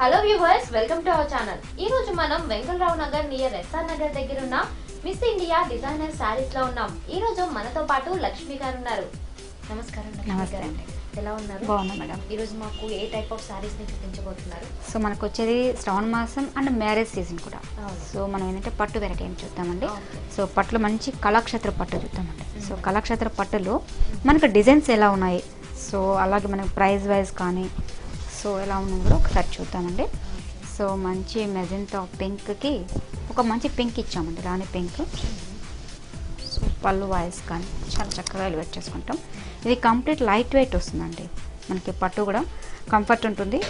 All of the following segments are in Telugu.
Hello viewers welcome to our channel ఈ రోజు మనం Venkatarao Nagar near S R Nagar దగ్గర ఉన్న మిస్ ఇండియా డిజైనర్ శారీస్లో ఉన్నాం. ఈ రోజు మనతో పాటు లక్ష్మి గారు ఉన్నారు. నమస్కారం. అండి. ఎలా ఉన్నారు? బాగున్నా మేడం. ఈ రోజు మాకు ఏ టైప్ ఆఫ్ శారీస్ని చూపించబోతున్నారు? సో మనకు వచ్చేది శ్రావణ మాసం అండ్ మ్యారేజ్ సీజన్ కూడా. సో మనం ఏంటంటే పట్టు వెరైటీ ఏం చూద్దామండి. సో పట్టులో మంచి కళాక్షేత్ర పట్టు చూద్దామండి. సో కళాక్షేత్ర పట్టులో మనకు డిజైన్స్ ఎలా ఉన్నాయి? సో అలాగే మనకు ప్రైస్ వైజ్ కానీ సో ఎలా ఉన్నదో కూడా ఒకసారి చూద్దామండి. సో మంచి మెజెంటా పింక్కి ఒక మంచి పింక్ ఇచ్చామండి రాణి పింక్. సో పళ్ళు వాయిస్ కానీ చాలా చక్కగా ఎలివేట్ చేసుకుంటాం. ఇది కంప్లీట్ లైట్ వెయిట్ వస్తుందండి మనకి పట్టు కూడా కంఫర్ట్ ఉంటుంది.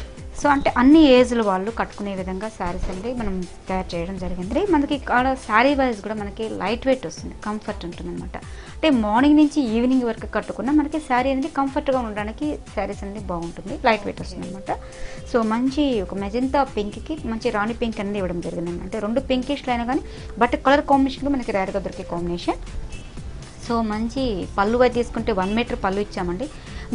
సో అంటే అన్ని ఏజ్ల వాళ్ళు కట్టుకునే విధంగా శారీస్ అనేది మనం తయారు చేయడం జరిగింది. మనకి ఇక్కడ శారీ వైజ్ కూడా మనకి లైట్ వెయిట్ వస్తుంది కంఫర్ట్ ఉంటుంది అనమాట అంటే మార్నింగ్ నుంచి ఈవినింగ్ వరకు కట్టుకున్న మనకి శారీ అనేది కంఫర్ట్గా ఉండడానికి శారీస్ అనేది బాగుంటుంది లైట్ వెయిట్ వస్తుంది అనమాట సో మంచి ఒక మెజంతా పింక్కి మంచి రాణి పింక్ అనేది ఇవ్వడం జరిగింది అంటే రెండు పింకిష్లు అయినా కానీ బట్ కలర్ కాంబినేషన్ మనకి రేర్గా దొరికే కాంబినేషన్. సో మంచి పళ్ళు తీసుకుంటే వన్ మీటర్ పళ్ళు ఇచ్చామండి.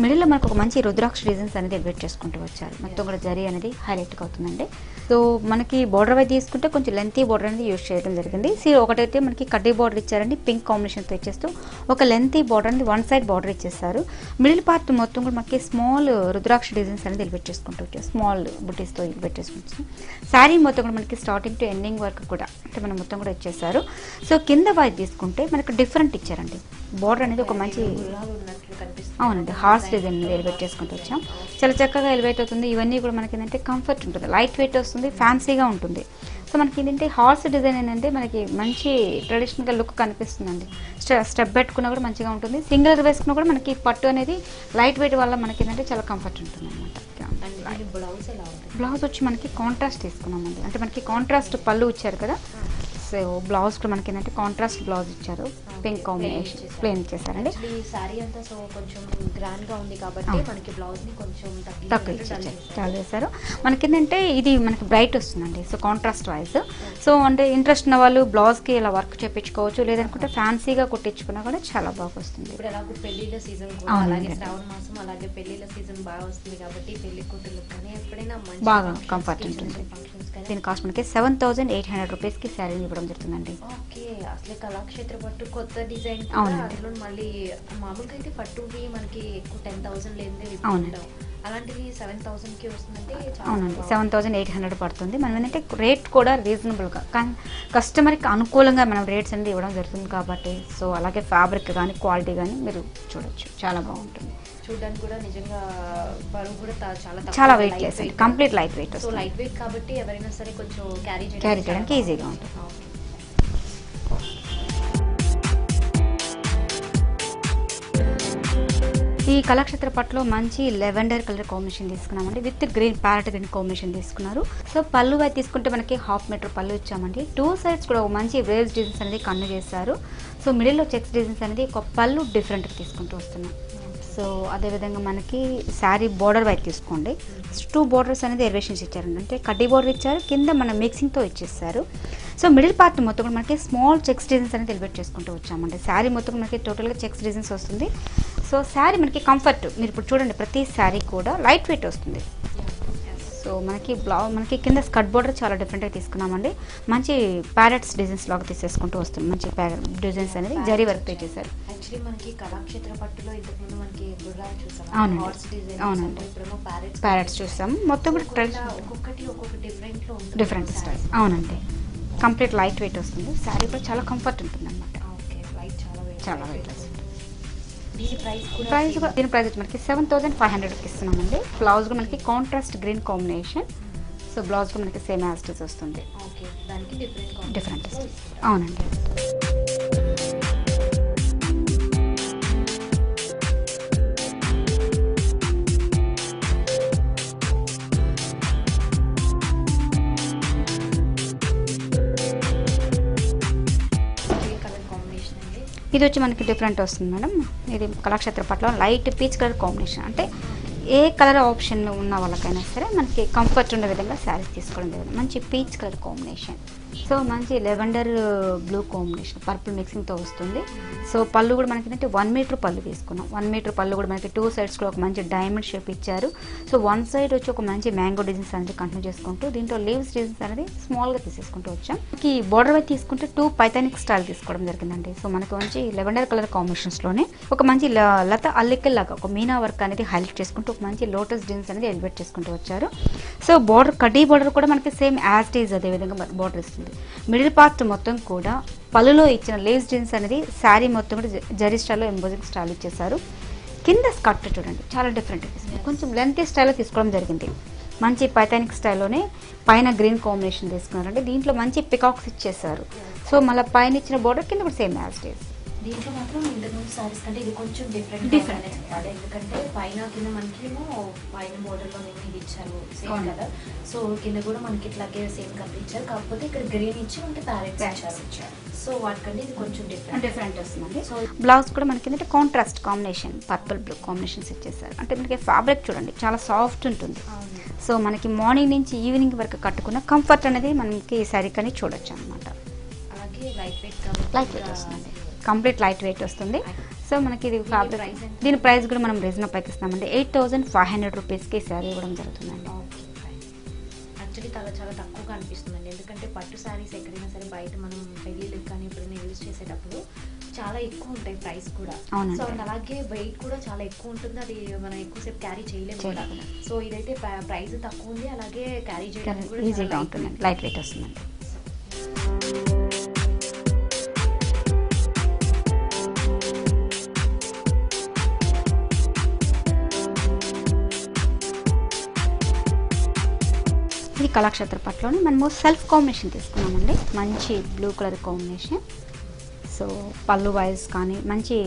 మిడిల్లో మనకు ఒక మంచి రుద్రాక్ష డిజైన్స్ అనేది ఎలివేట్ చేసుకుంటూ వచ్చారు. మొత్తం కూడా జరీ అనేది హైలైట్గా అవుతుందండి. సో మనకి బోర్డర్ వైజ్ తీసుకుంటే కొంచెం లెంతీ బోర్డర్ అనేది యూస్ చేయడం జరిగింది. సీ ఒకటైతే మనకి కడ్డీ బోర్డర్ ఇచ్చారండి. పింక్ కాంబినేషన్తో ఇచ్చేస్తూ ఒక లెంతీ బోర్డర్ అనేది వన్ సైడ్ బోర్డర్ ఇచ్చేస్తారు మిడిల్ పార్ట్ మొత్తం కూడా మనకి స్మాల్ రుద్రాక్ష డిజైన్స్ అనేది ఎలివేట్ చేసుకుంటూ వచ్చారు. స్మాల్ బుటీస్తో ఎలివేట్ చేసుకుంటాం శారీ మొత్తం కూడా మనకి స్టార్టింగ్ టు ఎండింగ్ వరకు కూడా అంటే మనం మొత్తం కూడా ఇచ్చేసారు. సో కింద వైపు తీసుకుంటే మనకు డిఫరెంట్ ఇచ్చారండి. బోర్డర్ అనేది ఒక మంచి అవునండి హార్స్ డిజైన్ ఎలివేట్ చేసుకుంటూ వచ్చాం. చాలా చక్కగా ఎలివేట్ అవుతుంది. ఇవన్నీ కూడా మనకి ఏంటంటే కంఫర్ట్ ఉంటుంది. లైట్ వెయిట్ వస్తుంది ఫ్యాన్సీగా ఉంటుంది. సో మనకి ఏంటంటే హార్స్ డిజైన్ ఏంటంటే మనకి మంచి ట్రెడిషనల్గా లుక్ కనిపిస్తుందండి. స్టె స్టెప్ పెట్టుకున్నా కూడా మంచిగా ఉంటుంది. సింగిల్గా వేసుకున్నా కూడా మనకి పట్టు అనేది లైట్ వెయిట్ వల్ల మనకి ఏంటంటే చాలా కంఫర్ట్ ఉంటుంది? అనమాట బ్లౌజ్ వచ్చి మనకి కాంట్రాస్ట్ తీసుకున్నామండి. అంటే మనకి కాంట్రాస్ట్ పళ్ళు ఇచ్చారు కదా బ్లౌజ్ కూడా మనకి ఏంటంటే కాంట్రాస్ట్ బ్లౌజ్ ఇచ్చారు పింక్ కాంబినేషన్ ప్లేన్ ఇచ్చేసారండి శారీ అంతా సో కొంచెం గ్రాండ్గా ఉంది కాబట్టి. మనకి బ్లౌజ్ని కొంచెం తక్కువ ఇచ్చారు. చాలా చేశారు. మనకి ఏంటంటే ఇది మనకి బ్రైట్ వస్తుందండి. సో కాంట్రాస్ట్ వైజ్ సో అంటే ఇంట్రెస్ట్ ఉన్న వాళ్ళు బ్లౌజ్కి ఇలా వర్క్ చేయించుకోవచ్చు లేదనుకుంటే ఫ్యాన్సీగా కుట్టించుకున్నా కూడా చాలా బాగా వస్తుంది. ఇప్పుడు ఎలాగో పెళ్ళిళ్ళ సీజన్. అలాగే శ్రావణ మాసం అలాగే పెళ్ళిళ్ళ సీజన్ బాగా వస్తుంది కాబట్టి పెళ్ళి కూతుర్లకు కానీ ఎప్పుడైనా బాగా functions comfort కి, ఉంటుంది. దీని కాస్ట్ మనకి సెవెన్ థౌసండ్ ఎయిట్ హండ్రెడ్ రూపీస్కి శారీ ఇవ్వడం జరుగుతుందండి ఓకే అసలు కళాక్షేత్ర పట్టు కొత్త డిజైన్. అందులో మళ్ళీ మామూలుగా అయితే పట్టువి మనకి ఎక్కువ టెన్ థౌసండ్ లేనిదే అవునండి. అలాంటివి సెవెన్ థౌసండ్కి వస్తుందంటే అవునండి. సెవెన్ థౌసండ్ ఎయిట్ హండ్రెడ్ పడుతుంది మనం ఏంటంటే రేట్ కూడా రీజనబుల్గా కానీ కస్టమర్కి అనుకూలంగా మనం రేట్స్ అనేది ఇవ్వడం జరుగుతుంది కాబట్టి సో అలాగే ఫ్యాబ్రిక్ కానీ క్వాలిటీ కానీ మీరు చూడొచ్చు చాలా బాగుంటుంది చూడడానికి కూడా నిజంగా బరువు కూడా చాలా చాలా weight less. Complete light weight so light weight కాబట్టి ఎవరైనా సరే కొంచెం క్యారీ Carry చేయడానికి easy గా ఉంటుంది. ఈ కళాక్షేత్ర పట్టులో మంచి లెవెండర్ కలర్ కాంబినేషన్ తీసుకున్నామండి. With green parrot green combination తీసుకున్నారు. సో పళ్ళు అయితే తీసుకుంటే మనకి హాఫ్ మీటర్ పళ్ళు ఇచ్చామండి. టూ సైడ్స్ కూడా ఒక మంచి వేవ్స్ డిజైన్స్ అనేది కన్ను చేశారు. సో మిడిల్లో చెక్స్ డిజైన్స్ అనేది ఒక పళ్ళు డిఫరెంట్గా తీసుకుంటూ వస్తున్నాం. సో అదేవిధంగా మనకి శారీ బోర్డర్ వైపు తీసుకోండి. టూ బోర్డర్స్ అనేది ఎలివేషన్స్ ఇచ్చారండి. అంటే కడ్డీ బోర్డర్ ఇచ్చారు కింద మన మిక్సింగ్తో ఇచ్చేస్తారు సో మిడిల్ పార్ట్ మొత్తం మనకి స్మాల్ చెక్స్ డిజైన్స్ అనేది ఎలివేట్ చేసుకుంటూ వచ్చామండి. శారీ మొత్తం మనకి టోటల్గా చెక్స్ డిజైన్స్ వస్తుంది. సో శారీ మనకి కంఫర్ట్. మీరు ఇప్పుడు చూడండి ప్రతి శారీ కూడా లైట్ వెయిట్ వస్తుంది. సో మనకి బ్లౌ మనకి కింద స్కర్ట్ బోర్డర్ చాలా డిఫరెంట్గా తీసుకున్నామండి. మంచి ప్యారెట్స్ డిజైన్స్ లాగా తీసేసుకుంటూ వస్తుంది. మంచి డిజైన్స్ అనేది జరీ వర్క్ చేశారు యాక్చువల్లీ మనకి కళాక్షేత్ర పట్టులో ఇంతకుముందు మనకి గుర్రాలు చూసాం. అవునండి. ప్యారెట్స్ చూసాం. మొత్తం కూడా ట్రెడిషనల్ ఒక్కొక్కటి ఒక్కొక్క డిఫరెంట్ డిఫరెంట్ స్టైల్ అవునండి. కంప్లీట్ లైట్ వెయిట్ వస్తుంది. శారీ కూడా చాలా కంఫర్ట్ ఉంటుంది అనమాట చాలా వెయిట్ వస్తుంది. ప్రైస్ కూడా దీని ప్రైస్ వచ్చి మనకి సెవెన్ థౌసండ్ ఫైవ్ హండ్రెడ్కి ఇస్తున్నామండి బ్లౌజ్ కూడా మనకి contrast green combination so blouse కూడా మనకి సేమ్ యాస్టిస్ వస్తుంది. ఓకే దానికి డిఫరెంట్ డిఫరెంట్ అవునండి. ఇది వచ్చి మనకి డిఫరెంట్ వస్తుంది మేడం. ఇది కళాక్షేత్ర పట్ల లైట్ పీచ్ కలర్ కాంబినేషన్ అంటే ఏ కలర్ ఆప్షన్ ఉన్న వాళ్ళకైనా సరే మనకి కంఫర్ట్ ఉండే విధంగా శారీస్ తీసుకోవడం జరిగింది మంచి పీచ్ కలర్ కాంబినేషన్ సో మంచి లెవెండర్ బ్లూ కాంబినేషన్ పర్పుల్ మిక్సింగ్తో వస్తుంది. సో పళ్ళు కూడా మనకి ఏంటంటే వన్ మీటర్ పళ్ళు తీసుకున్నాం. వన్ మీటర్ పళ్ళు కూడా మనకి టూ సైడ్స్ కూడా ఒక మంచి డైమండ్ షేప్ ఇచ్చారు. సో వన్ సైడ్ వచ్చి ఒక మంచి మ్యాంగో డిజైన్స్ అనేది కంటిన్యూ చేసుకుంటూ దీంట్లో లీవ్స్ డిజైన్స్ అనేది స్మాల్గా తీసేసుకుంటూ వచ్చాం. ఈ బోర్డర్ వైపు తీసుకుంటే టూ పైథానిక్ స్టైల్ తీసుకోవడం జరిగిందండి. సో మనకి మంచి లెవెండర్ కలర్ కాంబినేషన్స్లోనే ఒక మంచి లత లత అల్లికల్లాగా ఒక మీనా వర్క్ అనేది హైలైట్ చేసుకుంటూ ఒక మంచి లోటస్ డిజైన్స్ అనేది ఎలివేట్ చేసుకుంటూ వచ్చారు. సో బోర్డర్ కడ్డీ బోర్డర్ కూడా మనకి సేమ్ యాజ్ డీజ్ అదే విధంగా బోర్డర్ ఇస్తుంది. మిడిల్ పార్ట్ మొత్తం కూడా పలులో ఇచ్చిన లేస్ జీన్స్ అనేది శారీ మొత్తం కూడా జరీ స్టైల్లో ఎంబోజింగ్ స్టైల్ ఇచ్చేసారు కింద స్కర్ట్ చూడండి చాలా డిఫరెంట్ కొంచెం లెంత్ స్టైల్లో తీసుకోవడం జరిగింది. మంచి పైథానిక్ స్టైల్లోనే పైన గ్రీన్ కాంబినేషన్ తీసుకున్నారంటే దీంట్లో మంచి పికాక్స్ ఇచ్చేసారు సో మళ్ళీ పైన ఇచ్చిన బోర్డర్ కింద కూడా సేమ్ యాజ్ డేస్ దీంట్లో మాత్రం ఇంతకు ముందు సారీస్ కంటే ఇది కొంచెం డిఫరెంట్ Different. చెప్పాలి ఎందుకంటే పైన కింద మనకేమో పైన నేను ఇది ఇచ్చారు సేమ్. కదా. సో కింద కూడా మనకి ఇట్లాగే సేమ్ కలర్ ఇచ్చారు కాకపోతే ఇక్కడ గ్రీన్ ఇచ్చి ఉంటే ప్యారెట్స్ Parrots ఇచ్చారు. సో వాటికంటే ఇది కొంచెం డిఫరెంట్ డిఫరెంట్ వస్తుందండి. సో బ్లౌజ్ కూడా మనకి ఏంటంటే contrast combination purple blue combinations ఇచ్చేసారు అంటే మనకి ఫ్యాబ్రిక్ చూడండి చాలా సాఫ్ట్ ఉంటుంది. సో మనకి మార్నింగ్ నుంచి ఈవినింగ్ వరకు కట్టుకున్న కంఫర్ట్ అనేది మనకి ఈ శారీ కానీ చూడొచ్చు అనమాట అలాగే లైట్ వెయిట్ లైట్ వెయిట్ వస్తుంది. కంప్లీట్ లైట్ వెయిట్ వస్తుంది. సో మనకి ఇది ఫ్యాబ్రిక్? దీని ప్రైస్ కూడా మనం రీజనబుల్ పైకి ఇస్తామండి ఎయిట్ థౌసండ్ ఫైవ్ హండ్రెడ్ రూపీస్కి శారీ ఇవ్వడం జరుగుతుందండి యాక్చువల్లీ చాలా చాలా తక్కువగా అనిపిస్తుందండి. ఎందుకంటే పట్టు శారీస్ ఎక్కడైనా సరే బయట మనం పెళ్ళిళ్ళకి కానీ ఎప్పుడైనా యూజ్ చేసేటప్పుడు చాలా ఎక్కువ ఉంటాయి ప్రైస్ కూడా. సో అండ్ అలాగే వెయిట్ కూడా చాలా ఎక్కువ ఉంటుంది. అది మనం ఎక్కువసేపు క్యారీ చేయలేము కూడా. సో ఇదైతే ప్రైస్ తక్కువ ఉంది. అలాగే క్యారీ చేయడానికి కూడా ఈజీగా light లైట్ వెయిట్ వస్తుందండి. కళాక్షేత్ర పట్టులోని మనము సెల్ఫ్ కాంబినేషన్ తీసుకున్నామండి. మంచి బ్లూ కలర్ కాంబినేషన్. సో పళ్ళు వైజ్ కానీ మంచి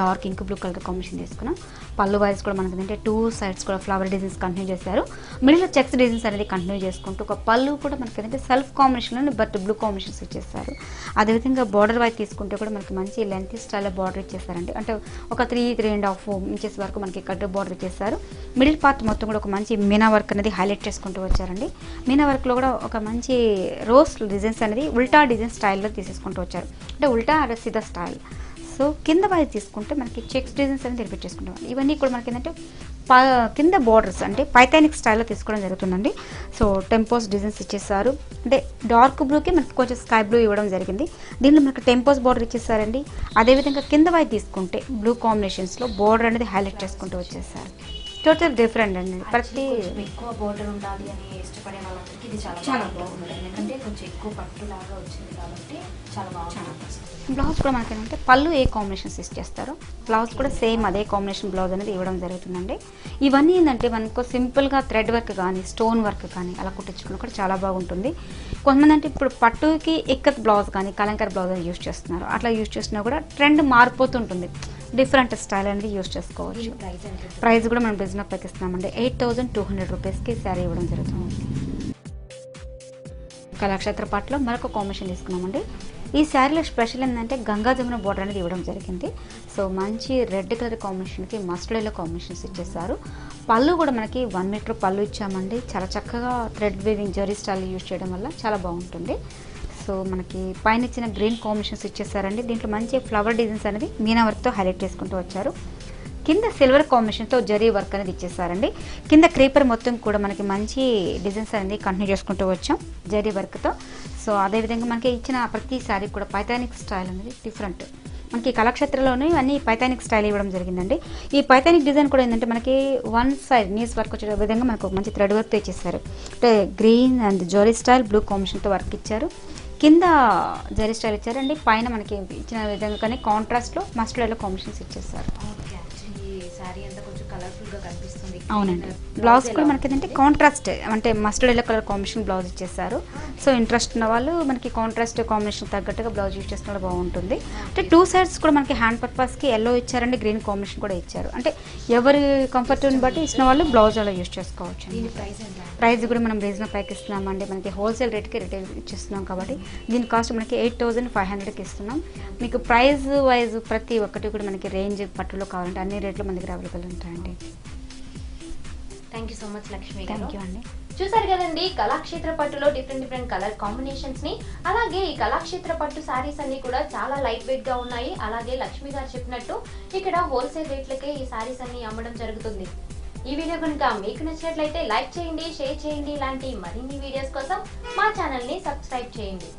dark ink blue colour combination తీసుకున్నాం పళ్ళు వైజ్ కూడా మనకి ఏంటంటే టూ సైడ్స్ కూడా ఫ్లవర్ డిజైన్స్ కంటిన్యూ చేశారు. మిడిల్లో చెక్స్ డిజైన్స్ అనేది కంటిన్యూ చేసుకుంటూ ఒక పళ్ళు కూడా మనకి ఏంటంటే సెల్ఫ్ కాంబినేషన్లో బట్ బ్లూ కాంబినేషన్స్ ఇచ్చేస్తారు అదేవిధంగా బార్డర్ వైజ్ తీసుకుంటే కూడా మనకి మంచి లెంత్ స్టైల్లో బార్డర్ ఇచ్చేసారండి అంటే ఒక three three and half inches వరకు మనకి కట్ బార్డర్ ఇచ్చేస్తారు మిడిల్ పార్ట్ మొత్తం కూడా ఒక మంచి మీనా వర్క్ అనేది హైలైట్ చేసుకుంటూ వచ్చారండి. మీనా వర్క్లో కూడా ఒక మంచి రోస్ డిజైన్స్ అనేది ఉల్టా డిజైన్ స్టైల్లో తీసేసుకుంటూ వచ్చారు. అంటే ఉల్టా అరసిద స్టైల్ సో కింద వైజ్ తీసుకుంటే మనకి చెక్స్ డిజైన్స్ అనేది రిపీట్ చేసుకుంటాం ఇవన్నీ కూడా మనకి ఏంటంటే కింద బార్డర్స్ అంటే పైథానిక్ స్టైల్లో తీసుకోవడం జరుగుతుందండి. సో టెంపోస్ డిజైన్స్ ఇచ్చేసారు. అంటే డార్క్ బ్లూకి మనకి కొంచెం స్కై బ్లూ ఇవ్వడం జరిగింది. దీంట్లో మనకి టెంపోస్ బార్డర్ ఇచ్చేసారండి. అదేవిధంగా కింద వైపు తీసుకుంటే బ్లూ కాంబినేషన్స్లో బార్డర్ అనేది హైలైట్ చేసుకుంటూ వచ్చేసారు. టోటల్ డిఫరెంట్ అండి. ప్రతి ఎక్కువ బోర్డర్ ఉండాలి అని ఇష్టపడే వాళ్ళందరికీ ఇది చాలా చాలా బాగుంటుంది. ఎందుకంటే కొంచెం ఎక్కువ పట్టు లాగా వచ్చింది కాబట్టి చాలా బాగుంటుంది. బ్లౌజ్ కూడా మనకి ఏంటంటే పళ్ళు ఏ కాంబినేషన్స్ ఇచ్చేస్తారో బ్లౌజ్ కూడా సేమ్ అదే కాంబినేషన్ బ్లౌజ్ అనేది ఇవ్వడం జరుగుతుందండి. ఇవన్నీ ఏంటంటే మనకు సింపుల్గా థ్రెడ్ వర్క్ కానీ స్టోన్ వర్క్ కానీ అలా కుట్టించుకున్న కూడా చాలా బాగుంటుంది. కొంతమంది అంటే ఇప్పుడు పట్టుకి ఎక్కత్ బ్లౌజ్ కానీ కలంకర్ బ్లౌజ్ అని యూజ్ చేస్తున్నారు. అట్లా యూజ్ చేసినా కూడా ట్రెండ్ మారిపోతుంటుంది డిఫరెంట్ స్టైల్ అనేది యూజ్ చేసుకోవచ్చు. ప్రైస్ కూడా మనం బిజినెస్ ప్యాక్ ఇస్తున్నామండి ఎయిట్ థౌజండ్ టూ హండ్రెడ్ రూపీస్కి శారీ ఇవ్వడం జరుగుతుంది. కళాక్షేత్ర పాటలో మరొక కాంబినేషన్ తీసుకున్నామండి. ఈ శారీలో స్పెషల్ ఏంటంటే గంగా జమున బోర్డర్ అనేది ఇవ్వడం జరిగింది. సో మంచి రెడ్ కలర్ కాంబినేషన్కి మస్టర్డ్ ఎల్లో కాంబినేషన్స్ ఇచ్చేసారు పళ్ళు కూడా మనకి వన్ మీటర్ పళ్ళు ఇచ్చామండి. చాలా చక్కగా thread weaving zari style use చేయడం వల్ల చాలా బాగుంటుంది. సో మనకి పైన ఇచ్చిన గ్రీన్ కాంబినేషన్స్ ఇచ్చేసారండి దీంట్లో మంచి ఫ్లవర్ డిజైన్స్ అనేది మీనా వర్క్తో హైలైట్ చేసుకుంటూ వచ్చారు. కింద సిల్వర్ కాంబినేషన్తో జరీ వర్క్ అనేది ఇచ్చేసారండి. కింద క్రీపర్ మొత్తం కూడా మనకి మంచి డిజైన్స్ అనేది కంటిన్యూ చేసుకుంటూ వచ్చాం జరీ వర్క్తో సో అదేవిధంగా మనకి ఇచ్చిన ప్రతి శారీ కూడా పైథానిక్ స్టైల్ అనేది డిఫరెంట్. మనకి కళాక్షేత్రంలోనే అన్ని పైథానిక్ స్టైల్ ఇవ్వడం జరిగిందండి. ఈ పైథానిక్ డిజైన్ కూడా ఏంటంటే మనకి వన్ సైడ్ నీస్ వర్క్ వచ్చే విధంగా మనకు ఒక మంచి థ్రెడ్ వర్క్తో ఇచ్చేసారు. అంటే green and zari style blue కాంబినేషన్తో వర్క్ ఇచ్చారు. కింద జరీ స్టైల్ ఇచ్చారండి. పైన మనకి ఇచ్చిన విధంగా కానీ కాంట్రాస్ట్లో మస్టర్డ్లో కాంబినేషన్స్ ఇచ్చేసారు. ఓకే యాక్చువల్లీ శారీ అంతా కొంచెం కలర్ఫుల్గా కనిపిస్తుంది. అవునండి. బ్లౌజ్ కూడా మనకి ఏంటంటే కాంట్రాస్ట్ అంటే mustard yellow colour combination blouse ఇచ్చేసారు సో ఇంట్రెస్ట్ ఉన్న వాళ్ళు మనకి కాంట్రాస్ట్ కాంబినేషన్ తగ్గట్టుగా బ్లౌజ్ యూజ్ చేసిన కూడా బాగుంటుంది. అంటే టూ సైడ్స్ కూడా మనకి హ్యాండ్ పర్పస్కి ఎల్లో ఇచ్చారండి గ్రీన్ కాంబినేషన్ కూడా ఇచ్చారు. అంటే ఎవరి కంఫర్ట్ని బట్టి ఇచ్చిన వాళ్ళు బ్లౌజ్ అలా యూజ్ చేసుకోవచ్చు ప్రైస్ కూడా మనం రీజనబుల్ ప్యాక్ ఇస్తున్నామండి. మనకి హోల్సేల్ రేట్కి రిటైల్ ఇచ్చిస్తున్నాం కాబట్టి దీని కాస్ట్ మనకి ఎయిట్ థౌజండ్ ఫైవ్ హండ్రెడ్కి ఇస్తున్నాం. మీకు ప్రైస్ వైజ్ ప్రతి ఒక్కటి కూడా మనకి రేంజ్ పట్టులో కావాలంటే అన్ని రేట్లు మన దగ్గర అవైలబుల్ ఉంటాయండి. Thank you so much Lakshmi thank you అండి. చూసారు కదండి కళాక్షేత్ర పట్టులో డిఫరెంట్ డిఫరెంట్ కలర్ కాంబినేషన్స్ని. అలాగే ఈ కళాక్షేత్ర పట్టు శారీస్ అన్ని కూడా చాలా లైట్ వెయిట్గా ఉన్నాయి. అలాగే లక్ష్మి గారు చెప్పినట్టు ఇక్కడ హోల్సేల్ రేట్లకే ఈ శారీస్ అన్ని అమ్మడం జరుగుతుంది. ఈ వీడియో కనుక మీకు నచ్చినట్లయితే లైక్ చేయండి షేర్ చేయండి. ఇలాంటి మరిన్ని వీడియోస్ కోసం మా ఛానల్ని సబ్స్క్రైబ్ చేయండి.